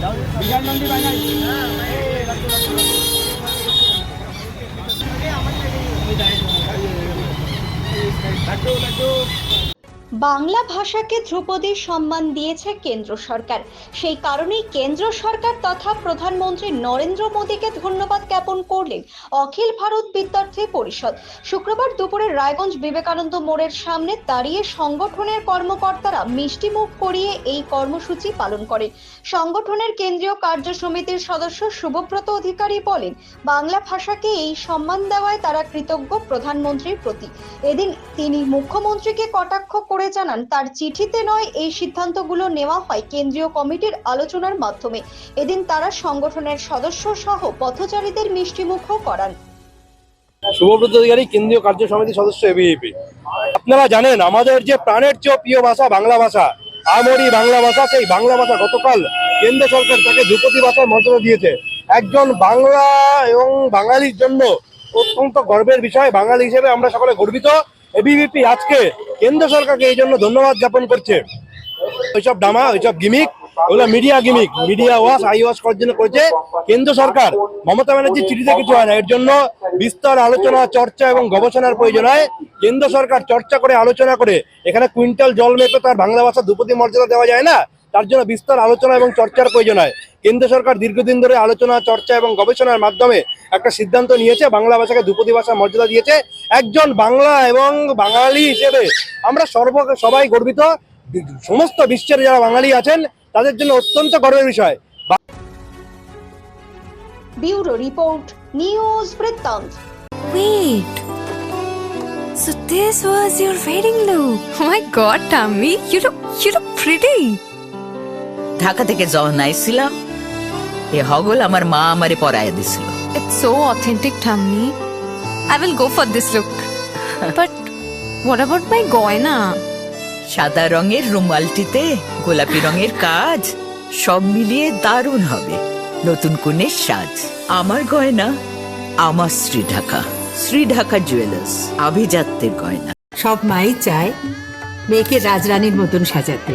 বিশাল মন্ডি ভাই নাই লাড্ডু লাড্ডু বাংলা ভাষাকে ধ্রুপদীর সম্মান দিয়েছে কেন্দ্র সরকার। সেই কারণেই কেন্দ্র সরকার তথা প্রধানমন্ত্রী নরেন্দ্র মোদীকে ধন্যবাদ জ্ঞাপন করলেন অখিল ভারত বিদ্যার্থী পরিষদ। শুক্রবার দুপুরে রায়গঞ্জ বিবেকানন্দ মোড়ের সামনে দাঁড়িয়ে সংগঠনের কর্মকর্তারা মিষ্টিমুখ করিয়ে এই কর্মসূচি পালন করেন। সংগঠনের কেন্দ্রীয় কার্য সমিতির সদস্য শুভব্রত অধিকারী বলেন, বাংলা ভাষাকে এই সম্মান দেওয়ায় তারা কৃতজ্ঞ প্রধানমন্ত্রীর প্রতি। এদিন তিনি মুখ্যমন্ত্রীকে কটাক্ষ করে জানান, তার চিঠিতে নয়, এই সিদ্ধান্তগুলো নেওয়া হয় কেন্দ্রীয় কমিটির আলোচনার মাধ্যমে। এদিন তারা সংগঠনের সদস্য সহ পথচারীদের মিষ্টিমুখও করান। শুভব্রত অধিকারী, কেন্দ্রীয় কার্য সমিতির সদস্য এবিএপি আপনারা জানেন, আমাদের যে প্রাণের চেয়েও প্রিয় ভাষা বাংলা ভাষা, আমরি বাংলা ভাষা, সেই বাংলা ভাষা গতকাল কেন্দ্র সরকার তাকে ধ্রুপদী ভাষার মর্যাদা দিয়েছে। একজন বাংলা এবং বাঙালির জন্য অত্যন্ত গর্বের বিষয়। বাঙালি হিসেবে আমরা সকলে গর্বিত। এবিভিপি আজকে কেন্দ্র সরকারকে এই জন্য ধন্যবাদ জ্ঞাপন করছে। ওইসব ডামা, ওইসব গিমিক, ওগুলো media gimmick, media wash, eye wash করার জন্য করেছে। কেন্দ্র সরকার, মমতা ব্যানার্জির চিঠিতে কিছু হয় না, এর জন্য বিস্তর আলোচনা, চর্চা এবং গবেষণার প্রয়োজন হয়। কেন্দ্র সরকার চর্চা করে, আলোচনা করে, এখানে কুইন্টাল জল মেপে তার বাংলা ভাষা দুপতি মর্যাদা দেওয়া যায় না? তার জন্য বিস্তর আলোচনা এবং চর্চার প্রয়োজন হয় কেন্দ্র সরকার দীর্ঘদিন ধরে আলোচনা চর্চা এবং গবেষণার মাধ্যমে একটা সিদ্ধান্ত নিয়েছে বাংলা ভাষাকে দুপতি ভাষার মর্যাদা দিয়েছে একজন বাংলা এবং বাঙালি হিসেবে আমরা সর্ব সবাই গর্বিত সমস্ত বিশ্বের যারা বাঙালি আছেন তাদের জন্য অত্যন্ত গর্বের বিষয় ব্যুরো রিপোর্ট নিউজ বৃত্তান্ত Wait. So this was your wedding look. Oh my god, Tammy, you look you look pretty. Dhaka থেকে যখন আইছিলাম এ হগল আমার মা আমারে পরায় দিছিল It's so authentic, Tammy. I will go for this look. but what about my goina? সাদা রঙের রুমালটিতে গোলাপি রঙের কাজ সব মিলিয়ে দারুণ হবে নতুন কনের সাজ আমার গয়না আমার শ্রী ঢাকা শ্রী ঢাকা জুয়েলার্স আভিজাত্যের গয়না সব মাই চায় মেয়েকে রাজরানীর মতন সাজাতে